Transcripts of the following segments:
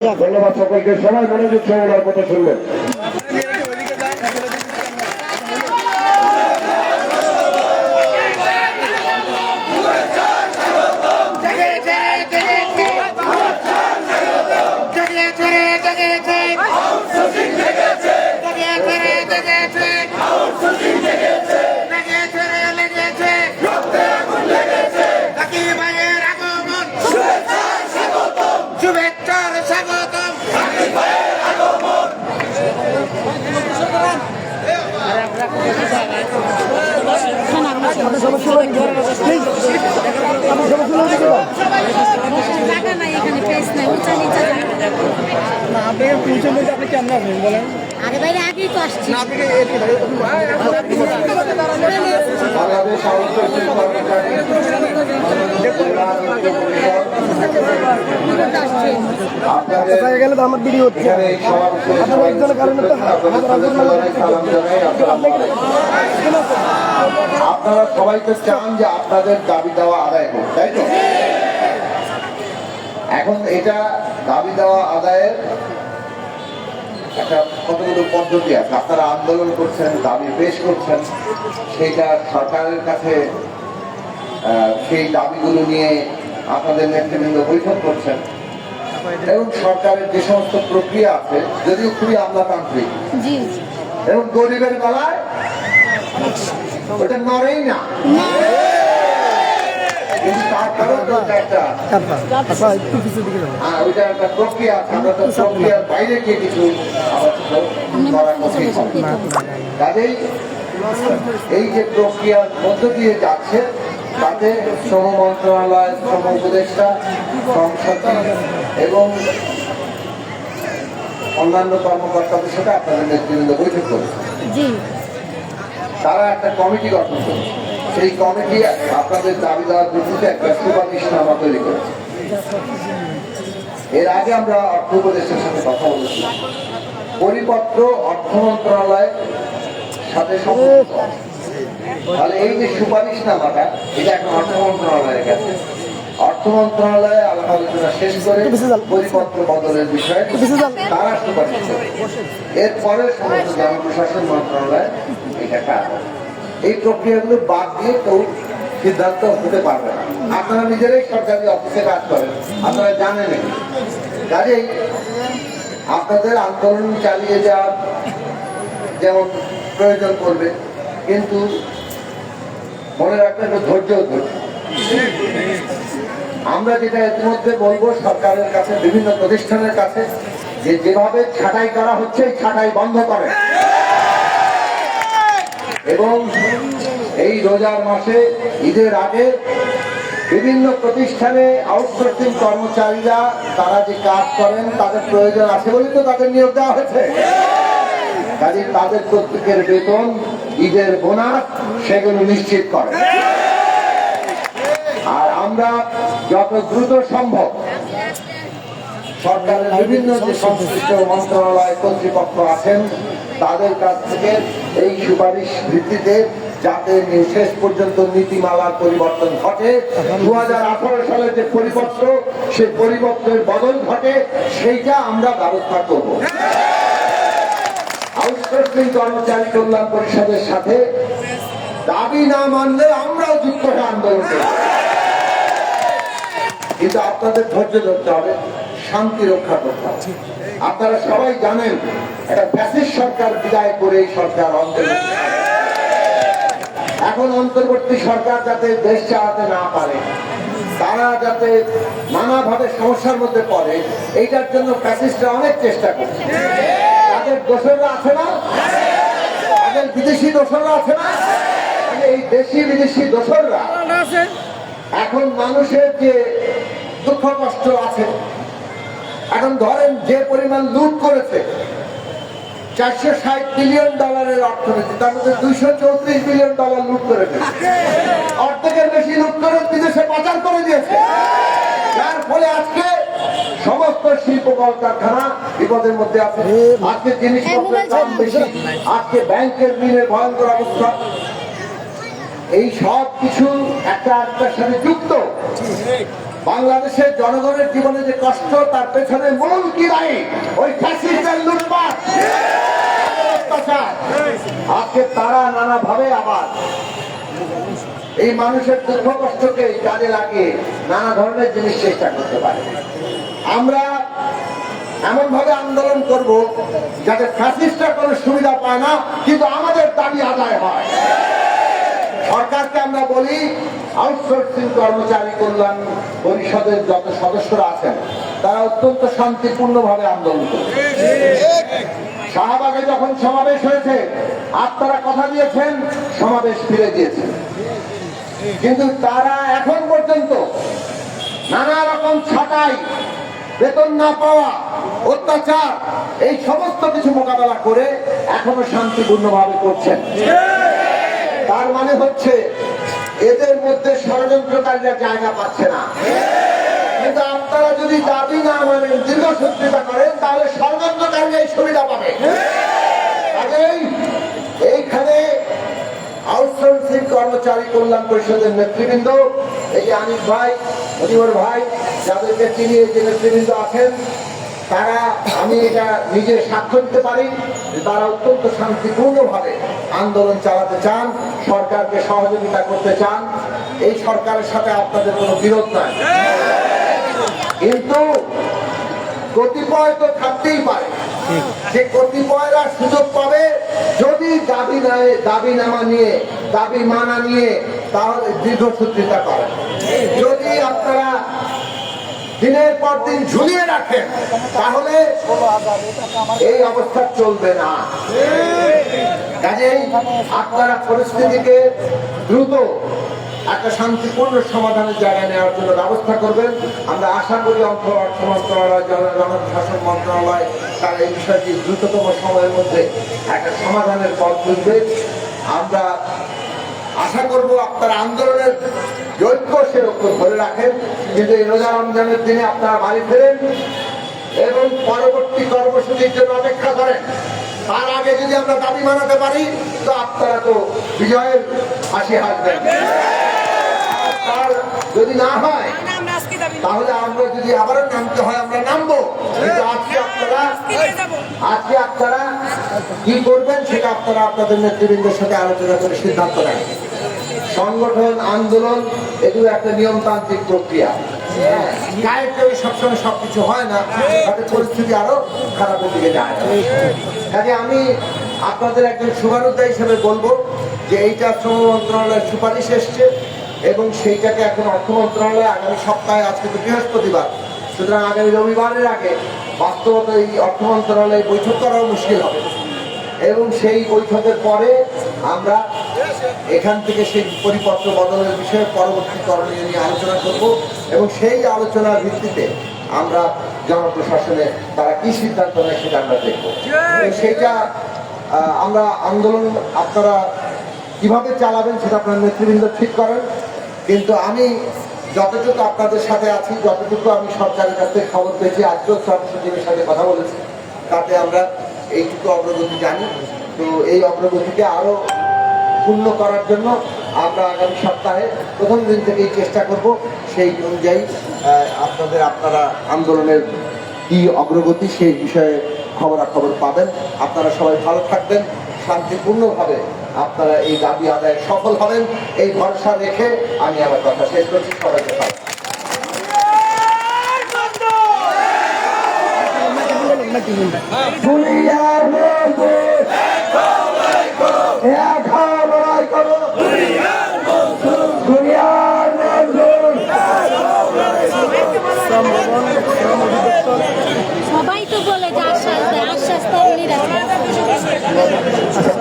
ধন্যবাদ সকলকে। সবাই মনোযোগ সহ ওনার কথা শুনবেন। জায়গা নাই এখানে প্লেস নাই উঁচা নিচা জায়গা। আপনাকে পৌঁছে বলতে আপনি কেমন বলেন? বাইরে আগেই তো আসছি। কোথায় গেলে তো আমার হচ্ছে? আপনার একজনের কারণে তো আপনাদের সদস্য জানাই, সালাম জানাই, আসসালামু আলাইকুম। আপনারা সবাই তো চান যে আপনাদের দাবি দেওয়া আদায় হোক তাই তো? এখন এটা দাবি দেওয়া আদায়ের একটা কতগুলো পদ্ধতি আছে? আপনারা আন্দোলন করছেন দাবি পেশ করছেন সেইটা সরকারের কাছে সেই দাবিগুলো নিয়ে আপনাদের নেতৃবৃন্দ বৈঠক করছেন। এবং সরকারের যে সমস্ত প্রক্রিয়া আছে যদিও খুবই আমলাতান্ত্রিক। এবং গরিবের গলায় ওটা নড়েই না। এই যে প্রক্রিয়ার মধ্য দিয়ে যাচ্ছে তাতে শ্রম মন্ত্রণালয় শ্রম উপদেষ্টা সংসদ এবং অন্যান্য কর্মকর্তাদের সাথে আপনাদের নেতৃবৃন্দ বৈঠক করেছে তারা একটা কমিটি গঠন করেছে। সেই কমিটি আপনাদের দাবি দেওয়ার ভিত্তিতে একটা সুপারিশনামা তৈরি করেছে। এর আগে আমরা অর্থ উপদেশের সাথে কথা বলেছিলাম পরিপত্র অর্থ মন্ত্রণালয়ের সাথে তাহলে এই যে সুপারিশ সুপারিশনামাটা এটা এখন অর্থ মন্ত্রণালয়ের কাছে। অর্থ মন্ত্রণালয়ে আলোচনা শেষ করে পরিপত্র বদলের বিষয়ে তারা সুপারিশ করবে এরপরে সমস্ত জনপ্রশাসন মন্ত্রণালয় এটা কাজ। এই প্রক্রিয়াগুলো বাদ দিয়ে কেউ সিদ্ধান্ত হতে পারবে না। আপনারা নিজেরাই সরকারি অফিসে কাজ করেন, আপনারা জানেন। কাজেই আপনাদের আন্দোলন চালিয়ে যাওয়ার যেমন প্রয়োজন করবে কিন্তু মনে রাখবেন ধৈর্য ধৈর্য। আমরা যেটা ইতিমধ্যে বলব, সরকারের কাছে, বিভিন্ন প্রতিষ্ঠানের কাছে, যে যেভাবে ছাঁটাই করা হচ্ছে ছাঁটাই বন্ধ করে এবং এই রোজার মাসে, ঈদের আগে বিভিন্ন প্রতিষ্ঠানে আউটসোর্সিং কর্মচারীরা তারা যে কাজ করেন, তাদের প্রয়োজন আছে বলেই তো তাদের নিয়োগ দেওয়া হয়েছে। কাজে তাদের প্রত্যেকের বেতন, ঈদের বোনাস সেগুলো নিশ্চিত করে। আর আমরা যত দ্রুত সম্ভব সরকারের বিভিন্ন যে সংশ্লিষ্ট মন্ত্রণালয় কর্তৃপক্ষ আছেন, তাদের কাছ থেকে এই সুপারিশ ভিত্তিতে যাতে শেষ পর্যন্ত নীতিমালার পরিবর্তন ঘটে দু সালের যে পরিপত্র, সে পরিপত্রের বদল ঘটে, সেইটা আমরা ব্যবস্থা করব। আউটসোর্সিং কর্মচারী কল্যাণ পরিষদের সাথে দাবি না মানলে আমরাও যুক্ত হয়ে আন্দোলন করব। কিন্তু আপনাদের ধৈর্য ধরতে হবে। শান্তি রক্ষা করতে হবে আপনারা সবাই জানেন একটা ফ্যাসিস সরকার বিদায় করে এই সরকার এখন অন্তর্বর্তী সরকার যাতে দেশ চালাতে না পারে তারা যাতে নানাভাবে সমস্যার মধ্যে পড়ে এইটার জন্য ফ্যাসিস্টরা অনেক চেষ্টা করছে। তাদের দোষররা আছে না? তাদের বিদেশি দোষররা আছে না? এই দেশি বিদেশি দোষররা এখন মানুষের যে দুঃখ কষ্ট আছে এখন ধরেন যে পরিমাণ লুট করেছে চারশো ষাট বিলিয়ন ডলারের অর্থনীতি তার মধ্যে দুইশো চৌত্রিশ বিলিয়ন ডলার লুট করে অর্ধেকের বেশি লুট করে বিদেশে পাচার করে দিয়েছে। যার ফলে আজকে সমস্ত শিল্প কলকারখানা বিপদের মধ্যে আছে। আজকে জিনিসপত্রের দাম বেশি। আজকে ব্যাংকের ঋণের ভয়ঙ্কর অবস্থা। এই সব কিছু একটা একটার সাথে যুক্ত। বাংলাদেশের জনগণের জীবনে যে কষ্ট তার পেছনে মূল কি দায়ী? ওই ফ্যাসিস্টের লুটপাট। আজকে তারা নানাভাবে আবার এই মানুষের দুঃখ কষ্টকে কাজে লাগিয়ে নানা ধরনের জিনিস চেষ্টা করতে পারে। আমরা এমন ভাবে আন্দোলন করব যাতে ফ্যাসিস্টরা কোনো সুবিধা পায় না কিন্তু আমাদের দাবি আদায় হয়। সরকারকে আমরা বলি আউটসোর্সিং কর্মচারী কল্যাণ পরিষদের যত সদস্যরা আছেন, তারা অত্যন্ত শান্তিপূর্ণভাবে আন্দোলন শাহবাগে যখন সমাবেশ হয়েছে, আপনারা কথা দিয়েছেন, সমাবেশ ফিরে দিয়েছেন। কিন্তু তারা এখন পর্যন্ত নানা রকম ছাটাই, বেতন না পাওয়া, অত্যাচার, এই সমস্ত কিছু মোকাবেলা করে এখনও শান্তিপূর্ণভাবে করছেন। তার মানে হচ্ছে এদের মধ্যে ষড়যন্ত্রকারীরা জায়গা পাচ্ছে না। কিন্তু আপনারা যদি দাবি না মানেন দীর্ঘসূত্রিতা করেন, তাহলে ষড়যন্ত্রকারীরা এই সুবিধা পাবে। এইখানে আউটসোর্সিং কর্মচারী কল্যাণ পরিষদের নেতৃবৃন্দ, এই আনিস ভাই মনিবর ভাই, যাদেরকে চিনি এই যে নেতৃবৃন্দ আছেন, তারা, আমি এটা নিজে সাক্ষ্য দিতে পারি। তারা অত্যন্ত শান্তিপূর্ণভাবে আন্দোলন চালাতে চান, সরকারকে সহযোগিতা করতে চান, এই সরকারের সাথে আপনাদের কোনো বিরোধ নাই। কিন্তু কতিপয় তো থাকতেই পারে। যে কতিপয়রা সুযোগ পাবে, যদি দাবি নাই দাবি নামা নিয়ে দাবি মানা নিয়ে, তাহলে দীর্ঘসূত্রিতা করে। যদি আপনারা দিনের পর দিন ঝুলিয়ে রাখেন, তাহলে এই অবস্থা চলবে না। কাজেই আপনারা পরিস্থিতিকে দ্রুত একটা শান্তিপূর্ণ সমাধানের জায়গায় নেওয়ার জন্য ব্যবস্থা করবেন। আমরা আশা করি অর্থ অর্থ মন্ত্রণালয় জনশাসন মন্ত্রণালয় তারা এই বিষয়টি দ্রুততম সময়ের মধ্যে একটা সমাধানের পথ খুঁজবে আমরা আশা করব আপনারা আন্দোলনের ঐক্য সেরকম ধরে রাখেন। কিন্তু এই রোজা রমজানের দিনে আপনারা বাড়ি ফেরেন এবং পরবর্তী কর্মসূচির জন্য অপেক্ষা করেন। তার আগে যদি আমরা দাবি মানাতে পারি, তো আপনারা তো বিজয়ের হাসি হাসবেন তার যদি না হয় তাহলে আমরা যদি আবারও নামতে হয় আমরা নামবো। কিন্তু আজকে আপনারা আজকে আপনারা কি করবেন সেটা আপনারা আপনাদের নেতৃবৃন্দের সাথে আলোচনা করে সিদ্ধান্ত নেন। সংগঠন আন্দোলন এগুলো একটা নিয়মতান্ত্রিক প্রক্রিয়া। হ্যাঁ, গায়ের জোরে সবসময় সবকিছু হয় না তাতে পরিস্থিতি আরও খারাপের দিকে যায়। কাজে আমি আপনাদের একজন শুভানুদ্দা হিসেবে বলব যে এইটা শ্রম মন্ত্রণালয়ের সুপারিশ এসছে। এবং সেইটাকে এখন অর্থ মন্ত্রণালয় আগামী সপ্তাহে আজকে তো বৃহস্পতিবার সুতরাং আগামী রবিবারের আগে বাস্তবত এই অর্থ মন্ত্রণালয়ে বৈঠক করাও মুশকিল হবে। এবং সেই বৈঠকের পরে আমরা এখান থেকে সেই পরিপত্র বদলের বিষয়ে পরবর্তী করণীয় নিয়ে আলোচনা করব এবং সেই আলোচনার ভিত্তিতে আমরা জনপ্রশাসনে তারা কি সিদ্ধান্ত নেয় সেটা আমরা দেখব। সেইটা আমরা আন্দোলন আপনারা কীভাবে চালাবেন সেটা আপনার নেতৃবৃন্দ ঠিক করেন। কিন্তু আমি যতটুকু আপনাদের সাথে আছি, যতটুকু আমি সরকারের কাছ থেকে খবর পেয়েছি, আজকেও সরকারের সাথে কথা বলেছি। তাতে আমরা এইটুকু অগ্রগতি জানি। তো এই অগ্রগতিকে আরও পূর্ণ করার জন্য আমরা আগামী সপ্তাহে প্রথম দিন থেকেই চেষ্টা করব সেই অনুযায়ী আপনাদের আপনারা আন্দোলনের কি অগ্রগতি সেই বিষয়ে খবরাখবর পাবেন। আপনারা সবাই ভালো থাকবেন। শান্তিপূর্ণভাবে আপনারা এই দাবি আদায় সফল হবেন, এই ভরসা রেখে আমি আমার কথা শেষ করছি। সবাইকে ভালো দুনিয়ার মধ্যে এক হাত লড়াই করো দুনিয়ার মধ্যে সবাই তো বলে যে আশ্বাস দেয় আশ্বাস তরুণীরা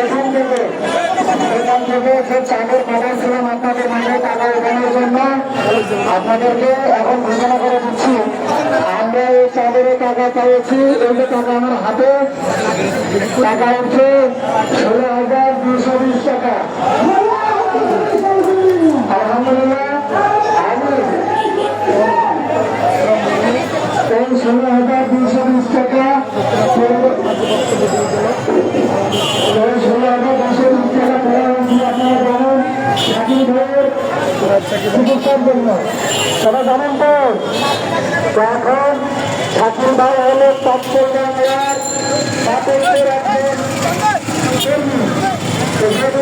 এখান থেকে এখান থেকে যে চাঁদের বাজার ছিলাম আপনাদের মাঝে টাকা উঠানোর জন্য আপনাদেরকে এখন ঘোষণা করে দিচ্ছি আমরা এই চাঁদের টাকা পেয়েছি এই যে টাকা আমার হাতে টাকা আমি চিকিৎসার জন্য তারা জানেন তো এখন শাকিল ভাই হলো তৎপরতা নেওয়ার তাপের রাখবেন। যেহেতু